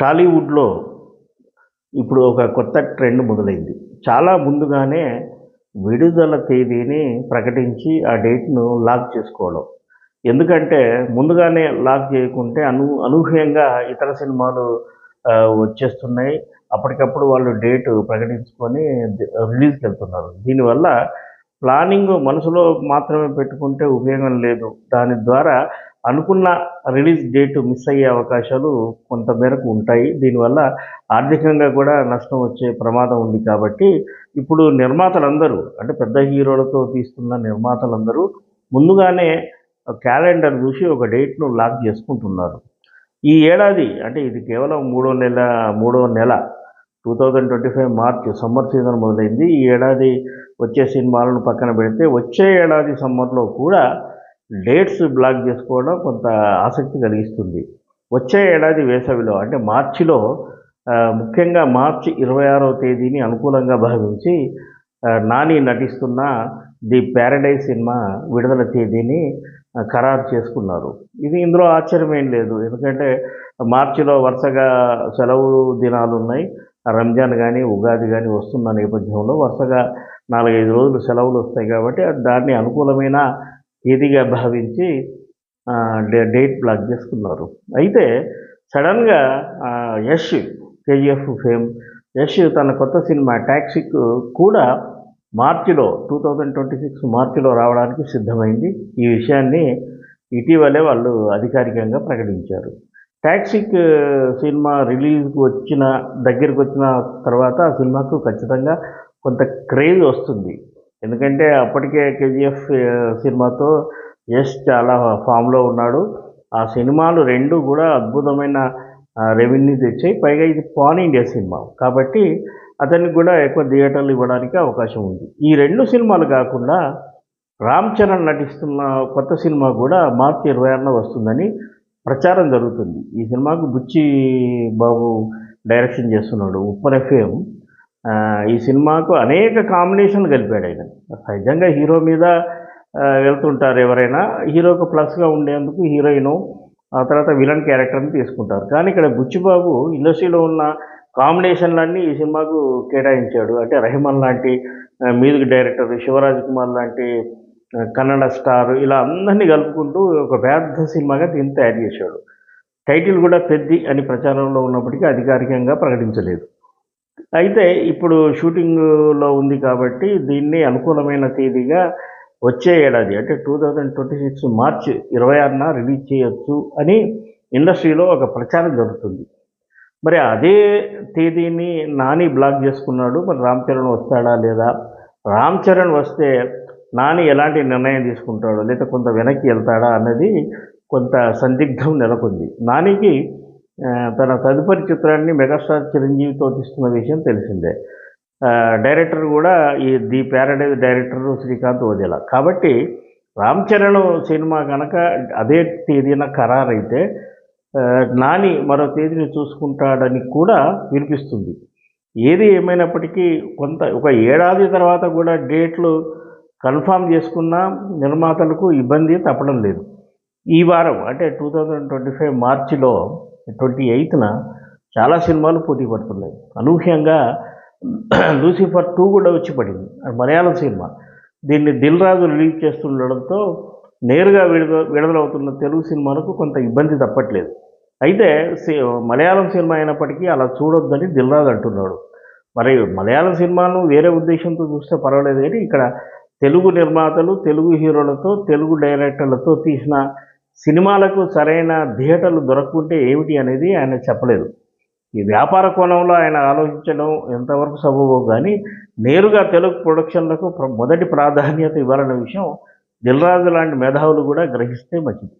టాలీవుడ్లో ఇప్పుడు ఒక కొత్త ట్రెండ్ మొదలైంది. చాలా ముందుగానే విడుదల తేదీని ప్రకటించి ఆ డేట్ను లాక్ చేసుకోవడం. ఎందుకంటే ముందుగానే లాక్ చేయకుంటే అను అనూహ్యంగా ఇతర సినిమాలు వచ్చేస్తున్నాయి. అప్పటికప్పుడు వాళ్ళు డేట్ ప్రకటించుకొని రిలీజ్కి వెళ్తున్నారు. దీనివల్ల ప్లానింగ్ మనసులో మాత్రమే పెట్టుకుంటే ఉపయోగం లేదు. దాని ద్వారా అనుకున్న రిలీజ్ డేట్ మిస్ అయ్యే అవకాశాలు కొంతమేరకు ఉంటాయి. దీనివల్ల ఆర్థికంగా కూడా నష్టం వచ్చే ప్రమాదం ఉంది కాబట్టి ఇప్పుడు నిర్మాతలందరూ అంటే పెద్ద హీరోలతో తీస్తున్న నిర్మాతలందరూ ముందుగానే క్యాలెండర్ చూసి ఒక డేట్ను లాక్ చేసుకుంటున్నారు. ఈ ఏడాది అంటే ఇది కేవలం మూడో నెల మూడో నెల two thousand twenty five March summer season మొదలైంది. ఈ ఏడాది వచ్చే సినిమాలను పక్కన పెడితే వచ్చే ఏడాది సమ్మర్లో కూడా డేట్స్ బ్లాక్ చేసుకోవడం కొంత ఆసక్తి కలిగిస్తుంది. వచ్చే ఏడాది వేసవిలో అంటే మార్చిలో ముఖ్యంగా మార్చి ఇరవై ఆరవ తేదీని అనుకూలంగా భావించి నాని నటిస్తున్న ది ప్యారడైజ్ సినిమా విడుదల తేదీని ఖరారు చేసుకున్నారు. ఇది ఇందులో ఆశ్చర్యం ఏం లేదు. ఎందుకంటే మార్చిలో వరుసగా సెలవు దినాలు ఉన్నాయి. రంజాన్ కానీ ఉగాది కానీ వస్తున్న నేపథ్యంలో వరుసగా నాలుగైదు రోజులు సెలవులు వస్తాయి కాబట్టి దాన్ని అనుకూలమైన తేదీగా భావించి డేట్ బ్లాక్ చేసుకున్నారు. అయితే సడన్గా యష్ కేజీఎఫ్ ఫేమ్ యష్ తన కొత్త సినిమా ట్యాక్సీకు కూడా మార్చిలో టూ థౌజండ్ ట్వంటీ సిక్స్ మార్చిలో రావడానికి సిద్ధమైంది. ఈ విషయాన్ని ఇటీవలే వాళ్ళు అధికారికంగా ప్రకటించారు. టాక్సిక్ uh, సినిమా రిలీజ్కి వచ్చిన దగ్గరికి వచ్చిన తర్వాత ఆ సినిమాకు ఖచ్చితంగా కొంత క్రేజ్ వస్తుంది. ఎందుకంటే అప్పటికే కేజీఎఫ్ uh, సినిమాతో యష్ చాలా ఫామ్లో ఉన్నాడు. ఆ సినిమాలు రెండు కూడా అద్భుతమైన uh, రెవెన్యూ తెచ్చాయి. పైగా ఇది పాన్ ఇండియా సినిమా. కాబట్టి అతనికి కూడా ఎక్కువ థియేటర్లు ఇవ్వడానికి అవకాశం ఉంది. ఈ రెండు సినిమాలు కాకుండా రామ్ చరణ్ నటిస్తున్న కొత్త సినిమా కూడా మార్చి ఇరవై ఆరున వస్తుందని ప్రచారం జరుగుతుంది. ఈ సినిమాకు బుచ్చి బాబు డైరెక్షన్ చేస్తున్నాడు ఉప్పర్ ఎఫ్ఎం. ఈ సినిమాకు అనేక కాంబినేషన్లు కలిపాడు ఆయన. సహజంగా హీరో మీద వెళ్తుంటారు ఎవరైనా. హీరోకు ప్లస్గా ఉండేందుకు హీరోయిన్ ఆ తర్వాత విలన్ క్యారెక్టర్ని తీసుకుంటారు. కానీ ఇక్కడ బుచ్చిబాబు ఇండస్ట్రీలో ఉన్న కాంబినేషన్లన్నీ ఈ సినిమాకు కేటాయించాడు. అంటే రహిమన్ లాంటి మ్యూజిక్ డైరెక్టర్ శివరాజ్ కుమార్ లాంటి కన్నడ స్టార్ ఇలా అందరినీ కలుపుకుంటూ ఒక పెద్ద సినిమాగా దీన్ని తయారు చేశాడు. టైటిల్ కూడా పెద్ది అని ప్రచారంలో ఉన్నప్పటికీ అధికారికంగా ప్రకటించలేదు. అయితే ఇప్పుడు షూటింగ్లో ఉంది కాబట్టి దీన్ని అనుకూలమైన తేదీగా వచ్చే ఏడాది అంటే two thousand twenty six March ఇరవై ఆరున రిలీజ్ చేయొచ్చు అని ఇండస్ట్రీలో ఒక ప్రచారం జరుగుతుంది. మరి అదే తేదీని నాని బ్లాక్ చేసుకున్నాడు. మరి రామ్ చరణ్ వస్తాడా లేదా? రామ్ చరణ్ వస్తే నాని ఎలాంటి నిర్ణయం తీసుకుంటాడో లేదా కొంత వెనక్కి వెళ్తాడా అన్నది కొంత సందిగ్ధం నెలకొంది. నానికి తన తదుపరి చిత్రాన్ని మెగాస్టార్ చిరంజీవితో తీస్తున్న విషయం తెలిసిందే. డైరెక్టర్ కూడా ఈ ది ప్యారడైజ్ డైరెక్టర్ శ్రీకాంత్ వదిల కాబట్టి రామ్ చరణ్ సినిమా కనుక అదే తేదీన ఖరారైతే నాని మరో తేదీని చూసుకుంటాడని కూడా వినిపిస్తుంది. ఏది ఏమైనప్పటికీ కొంత ఒక ఏడాది తర్వాత కూడా డేట్లు కన్ఫామ్ చేసుకున్న నిర్మాతలకు ఇబ్బంది తప్పడం లేదు. ఈ వారం అంటే టూ థౌజండ్ ట్వంటీ ఫైవ్ మార్చిలో ట్వంటీ ఎయిత్న చాలా సినిమాలు పోటీ పడుతున్నాయి. అనూహ్యంగా లూసిఫర్ టూ కూడా వచ్చి పడింది. అది మలయాళం సినిమా. దీన్ని దిల్ రాజు రిలీజ్ చేస్తుండడంతో నేరుగా విడుదల విడుదలవుతున్న తెలుగు సినిమాలకు కొంత ఇబ్బంది తప్పట్లేదు. అయితే సి- మలయాళం సినిమా అయినప్పటికీ అలా చూడొద్దని దిల్ రాజు అంటున్నాడు. మరి మలయాళం సినిమాను వేరే ఉద్దేశంతో చూస్తే పర్వాలేదు కానీ ఇక్కడ తెలుగు నిర్మాతలు తెలుగు హీరోలతో తెలుగు డైరెక్టర్లతో తీసిన సినిమాలకు సరైన థియేటర్లు దొరకకుంటే ఏమిటి అనేది ఆయన చెప్పలేదు. ఈ వ్యాపార కోణంలో ఆయన ఆలోచించడం ఎంతవరకు సబబో కానీ నేరుగా తెలుగు ప్రొడక్షన్లకు ప్ర- మొదటి ప్రాధాన్యత ఇవ్వాలనే విషయం దిల్రాజు లాంటి మేధావులు కూడా గ్రహిస్తే మంచిది.